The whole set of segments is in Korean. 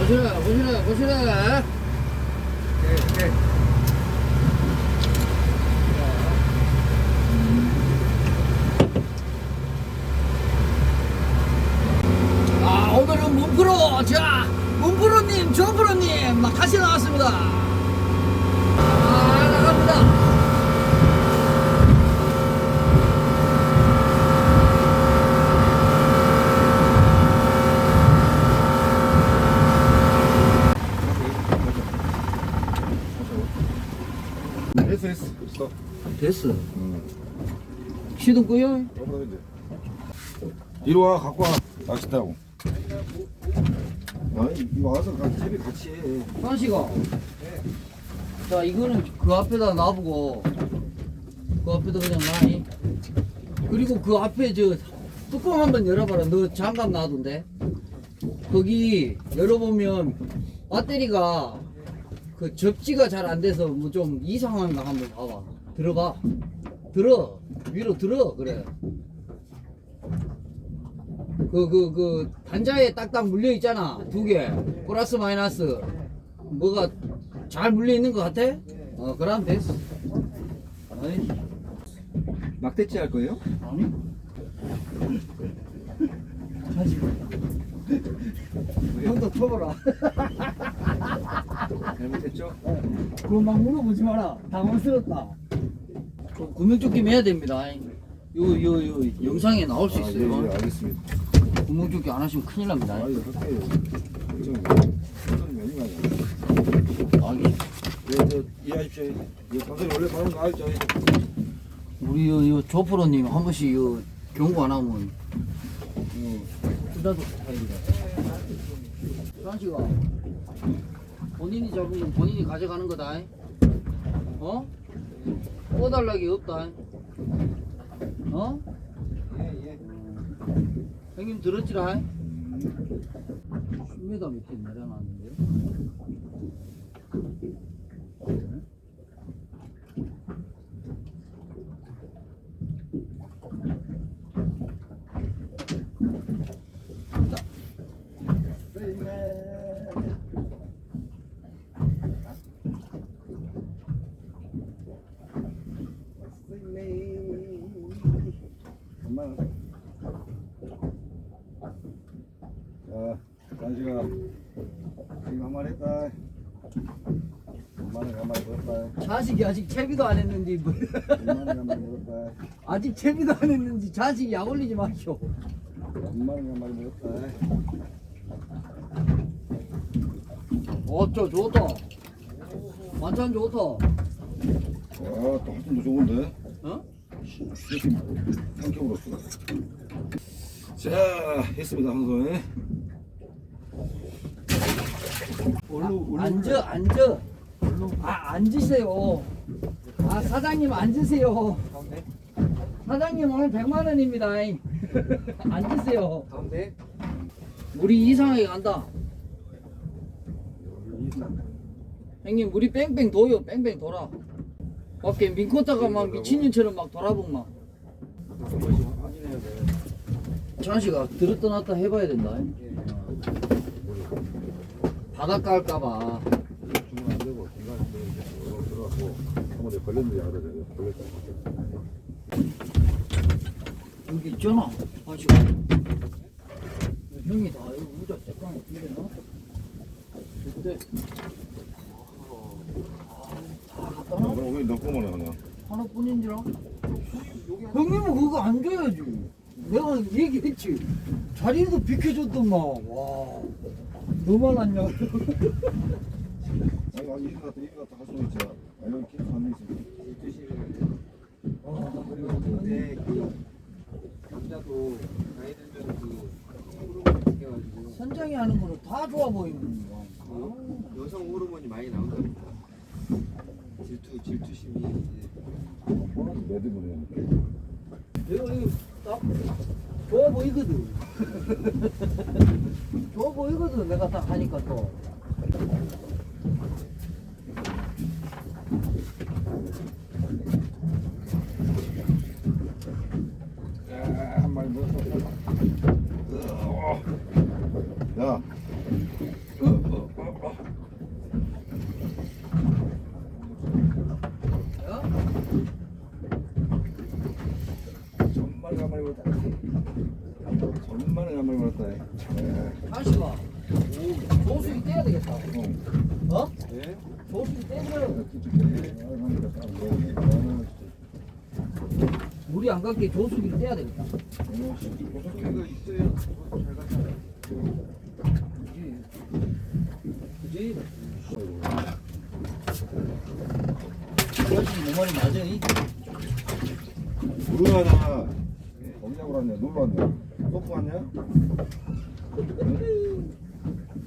보시라, 보시라, 보시라. 네, 네. 아, 오늘은 문프로, 자, 문프로님, 조프로님, 막 다시 나왔습니다. 아, 나갑니다. 됐어 됐어 됐어. 시동 끄요? 이리 와 갖고 와 낚싯대하고 아니 이거 와서 같이 같이 해 현씨가. 자, 이거는 그 앞에다 놔보고, 그 앞에다 그냥 놔이. 그리고 그 앞에 저 뚜껑 한번 열어봐라. 너 장갑 놔둔데. 거기 열어보면 배터리가 그 접지가 잘 안 돼서 뭐 좀 이상한가 한번 봐봐. 들어봐. 들어. 위로 들어. 그래. 그, 그, 그, 단자에 딱딱 물려 있잖아. 두 개. 플러스 마이너스. 뭐가 잘 물려 있는 것 같아? 어, 그럼 됐어. 아니, 막대치 할 거예요? 아니. 하지 마. 형도 쳐봐라. 잘못했죠? 그거 막 물어보지 마라. 당황스럽다. 그 구명조끼 매야 됩니다. 요, 요, 요, 영상에 나올 수 아, 예, 있어요. 예, 알겠습니다 구명조끼 안 하시면 큰일 납니다. 아 이거 할게요 걱정 걱정 많이 많이 아기. 예, 저 이해하십시오 이거 감독님 원래 바로 나왔죠 우리 요, 요 조프로님 한 번씩 요 경고 안 하면 투자도 못합니다. fran씨가 본인이 잡으면 본인이 가져가는 거다. 어? 꺼달라기 없다. 어? 예 예 형님 들었지라. 10m 밑에 내려놨는데요. 엄마는 자 간식아 지금 한 마리 했다 엄마는 한 마리 먹었다 자식이 아직 채비도 안 했는지 뭐. 엄마는 한 아직 채비도 안 했는지 자식이 약 올리지 마시오. 엄마는 한 마리 먹었다 어쩌 좋다. 완전 좋다. 와또 한tum도 좋은데 어? 한쪽으로 자 했습니다 한손에 앉아 앉아. 아 앉으세요. 아 사장님 앉으세요. 사장님 오늘 100만 원입니다. 앉으세요. 가운데 물이 이상하게 간다. 형님 물이 뺑뺑 도요. 뺑뺑 돌아. 밖에 민코타가 막 미친년처럼 막 돌아보고 막. 자식아 들었다 놨다 해봐야 된다. 바닷가 할까봐. 주면 안 되고 중간에 또 이렇게 들어가고 한번에 걸렸는지 돼 걸렸다 여기 있잖아. 자식아. 형이 다 여기 의자 쬐까만 끼려나? 그때 다 갖다 놔? 그럼 왜 넣고만 하냐 하나뿐인지라? 형님은 그거 안 줘야지. 내가 얘기했지. 자리도 비켜줬더만. 와. 너만 왔냐? 아니 아니 이거 갖다 이거 갖다 할 수는 있지 아 계속 그리고 근데 그 남자도 호르몬 선장이 하는 거는 다 좋아 보이는 거야. 그 여성 호르몬이 많이 나온답니다. 질투 질투심이 이제 매듭을 해야 돼 내가 이거 딱 좋아 보이거든. 좋아 보이거든. 내가 딱 하니까 또. 마리 먹었다. 전만에 한 마리 먹었다. 예. 다시가. 오, 조수기 떼야 되겠다. 어. 어? 네. 조수기 떼면 어, 가게 조수기를 떼야 되겠다. 갔다. 그지? 훨씬 내 말이 맞아. 이? 누구하냐? 엄냐고 왔냐? 놀러 왔냐? 소풍 왔냐?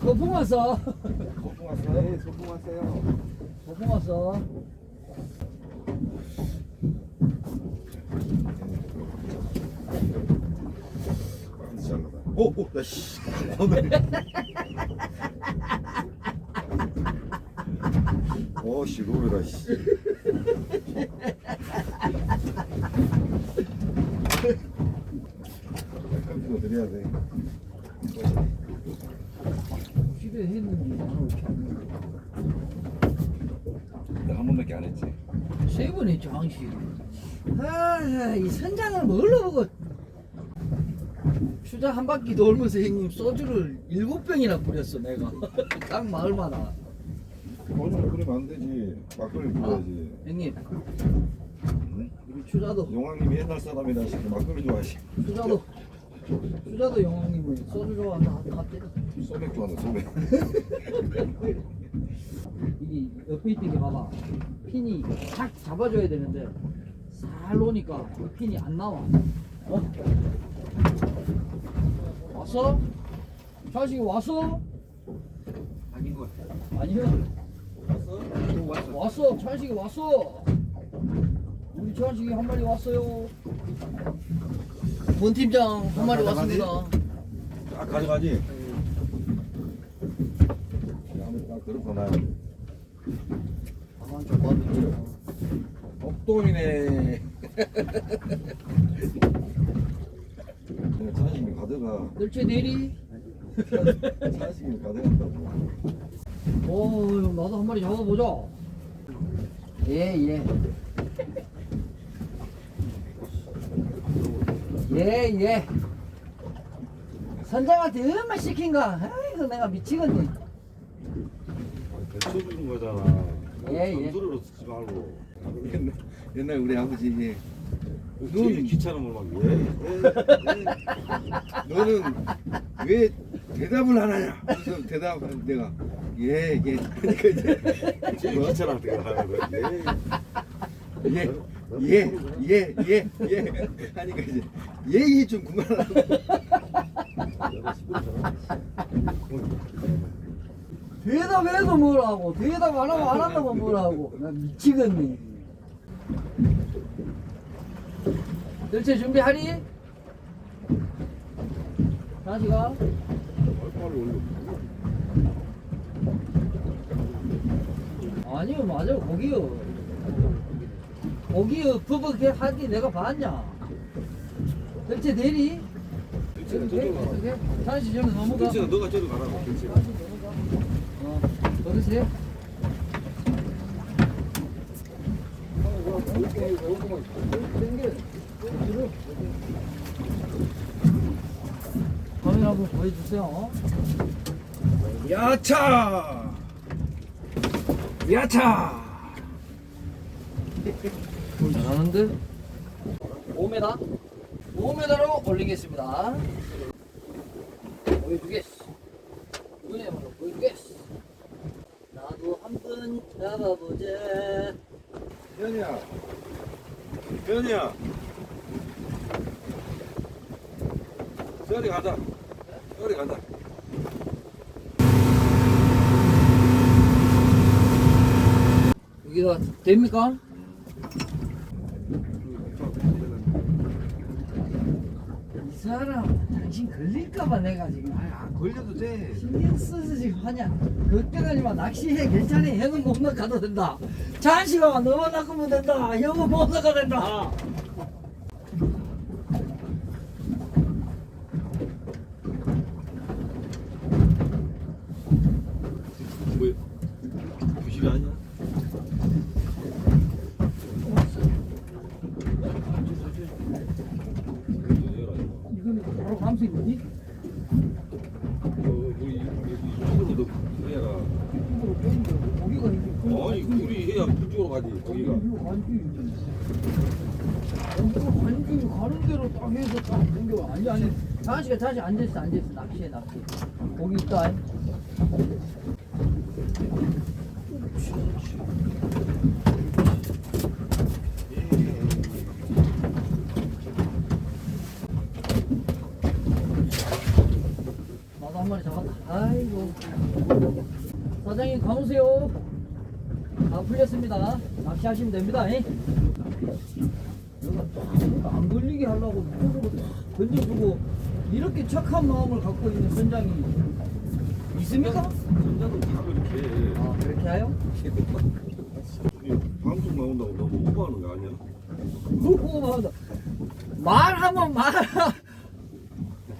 거품 왔어. 소풍 왔어? 네, 소풍 왔어요. 거품 왔어. 많이 잘라다. 오, 오, 나 씨. 오늘. 오, 씨, 로베라 씨. 깜짝 드려야 돼. 집에 나는 이렇게 한 번밖에 안 했지. 세번 했죠 항시. 아, 이 선장을 뭘로 보고 추자 한 바퀴 돌면서 형님 소주를 일곱 병이나 뿌렸어 내가 딱 마을마다 오늘 그러면 안 되지. 막걸리 불러야지. 형님 응? 우리 추자도 용왕님이 옛날 사람이라 시키 막걸리 좋아하시. 추자도 추자도 영왕님은 소주 좋아한다 갑자기 소맥 좋아하는 소맥. 이게 옆에 있던 게 봐봐 핀이 탁 잡아줘야 되는데 살그 핀이 안 나와 어? 왔어? 자식이 왔어? 아닌 것 같아요. 아니야 왔어? 또 왔어. 왔어 자식이 왔어 우리 자식이 한 마리 왔어요 본 팀장 한 마리 가져가지? 왔습니다 딱 가져가지. 들었구나. 가만 좀 봐도 복동이네. 내가 자식이 가져가. 널째 내리 자식이 가져간다고. 오 나도 한 마리 잡아보자 예 예 예 예 선장한테 얼마 시킨 가 아이고 내가 미치겠네 배쳐주는 거잖아. 예, 예. 소리로 쓰지 말고. 옛날, 옛날 우리 아버지 제일 눈- 귀찮은 걸막 왜? 너는 왜 대답을 안 하냐? 그래서 대답을 내가 예, 예. 그러니까 이제 제일 뭐? 귀찮을 때가 하는 거야. 예. 예, 예, 예, 예, 예. 하니까 이제 예의 좀 그만하라고. 대답해도 뭐라고 대답 안 하면 안 한다고 뭐라고 나 미치겠네 준비하리? 자식아 빨리 올려. 아니요 맞아요 거기요 거기요 버벅해 하디 내가 봤냐 널째 내리 가라. 다시 저는 넘어가 괜찮아, 너가 저리 가라고. 다시 넘어가 어 거기세요 카 메라 한번 보여주세요 야차, 야차. 잘하는데? 5m? 5m로 올리겠습니다. 보여주겠어. 은혜만로 보여주겠어. 나도 한번 잡아보자. 현이야, 현이야. 저리 가자. 저리 가자. 여기가 됩니까? 사람 당신 걸릴까봐 내가 지금 아니 안 걸려도 돼. 신경 써서 지금 하냐 걱정하지 마 낚시해 괜찮아 형은 못 나가도 된다 잔시가 너만 낚으면 된다 형은 못 나가도 된다 뭐 부실이 아니야? 이거는 바로 감 수 있니? 뭐 이쪽으로 더 해라. 이쪽으로 빼는 거 고기가 이게 아니 우리 해야 그쪽으로 가지 거기가. 관주 가는 대로 딱 해서 딱 당겨 아니 아니 다시가 다시 앉아있어 앉아있어 낚시해 낚시 고기 있다 나도 한 마리 잡았다 아이고 사장님 가보세요 다 풀렸습니다 낚시하시면 됩니다 잉? 내가 안 걸리게 하려고 던져주고 이렇게 착한 마음을 갖고 있는 선장이 있습니까? 선장은 다 그렇게 해. 아 그렇게 해요? 방송 나온다고 너무 오버하는 거 아니야? 그거 말하면 말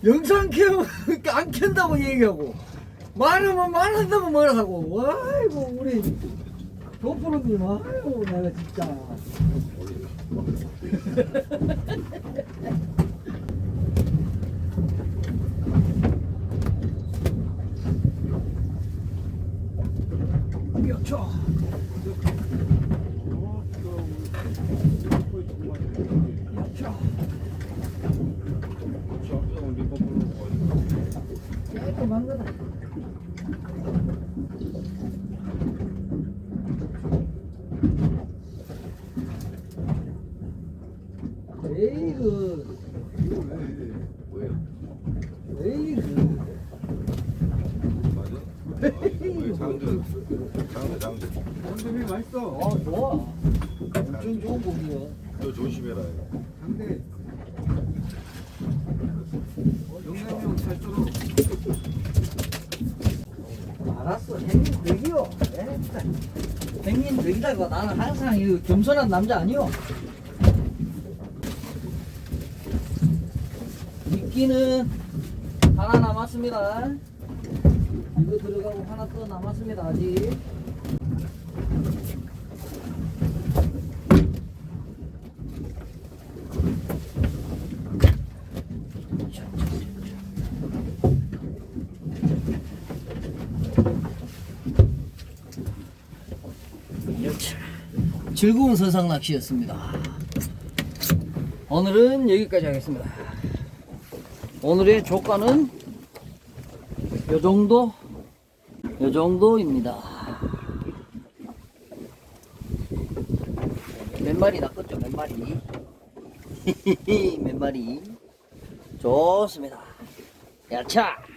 영상 켜면 안 켠다고 얘기하고 말하면 말한다고 뭐라 하고 아이고 우리 도프로님 아이고 내가 진짜 몇 초? 몇 초? 앞에서 몇번 부르는 거 아니야? 깔끔한 거다. 에이그, 왜요? 에이그. 맞아? 왜 장전 장전. 장대비 맛있어. 아, 좋아. 엄청 좋은 고기야. 너 조심해라. 장대. 영남이 형 살쪄로. 알았어, 행님 백이요. 행님 백이다가 나는 항상 이 겸손한 남자 아니요. 미끼는 하나 남았습니다. 이거 들어가고 하나 또 남았습니다, 아직. 즐거운 선상 낚시였습니다. 오늘은 여기까지 하겠습니다. 오늘의 조가는 요 정도, 요 정도입니다. 몇 마리 낚았죠, 몇 마리. 몇 마리. 좋습니다. 야차!